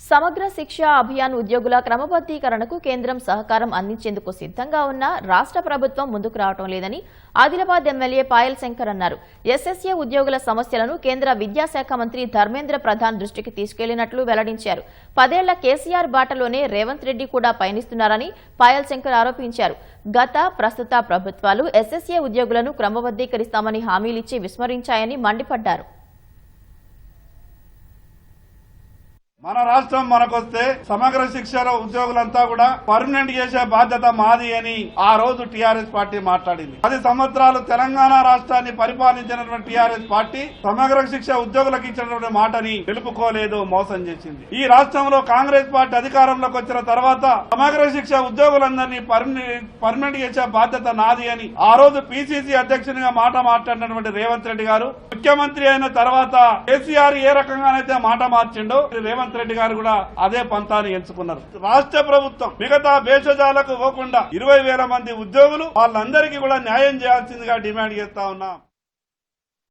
సమగ్ర శిక్ష అభియాన్ ఉద్యోగుల క్రమబద్దీకరణకు కేంద్రం సహకారం అందించేందుకు సిద్ధంగా ఉన్న రాష్ట్ర ప్రభుత్వం ముందుకు రావటం లేదని ఆదిలాబాద్ ఎమ్మెల్యే పాయల్ శంకర్ అన్నారు. ఎస్ఎస్ఏ ఉద్యోగుల సమస్యలను కేంద్ర విద్యాశాఖ మంత్రి ధర్మేంద్ర ప్రధాన్ దృష్టికి తీసుకెళ్ళినట్లు వెల్లడించారు. పదేళ్ళ కేసీఆర్ బాటలోనే రేవంత్ రెడ్డి కూడా పయనిస్తున్నారని పాయల్ శంకర్ ఆరోపించారు. గత ప్రస్తుత ప్రభుత్వాలు ఎస్ఎస్ఏ ఉద్యోగులను క్రమబద్దీకరిస్తామని హామీలిచ్చి విస్మరించాయని మండిపడ్డారు. మన రాష్ట్రం మనకొస్తే సమగ్ర శిక్షణ ఉద్యోగులంతా కూడా పర్మనెంట్ చేసే బాధ్యత మాది అని ఆ రోజు టిఆర్ఎస్ పార్టీ మాట్లాడింది. పది సంవత్సరాలు తెలంగాణ రాష్ట్రాన్ని పరిపాలించినటువంటి టీఆర్ఎస్ పార్టీ సమగ్ర శిక్ష ఉద్యోగులకు ఇచ్చినటువంటి మాటని తెలుపుకోలేదు మోసం చేసింది. ఈ రాష్ట్రంలో కాంగ్రెస్ పార్టీ అధికారంలోకి వచ్చిన తర్వాత సమగ్ర శిక్ష ఉద్యోగులందరినీ పర్మనెంట్ చేసే బాధ్యత నాది అని ఆ రోజు పిసిసి అధ్యక్షునిగా మాట మాట్లాడినటువంటి రేవంత్ రెడ్డి గారు ముఖ్యమంత్రి అయిన తర్వాత కేసీఆర్ ఏ రకంగానైతే మాట మార్చిండో రేవంత్ రెడ్డి గారు కూడా అదే పంతాన్ని ఎంచుకున్నారు. రాష్ట్ర ప్రభుత్వం మిగతా భేషజాలకు పోకుండా ఇరవై వేల మంది ఉద్యోగులు వాళ్ళందరికీ కూడా న్యాయం చేయాల్సిందిగా డిమాండ్ చేస్తా ఉన్నాం.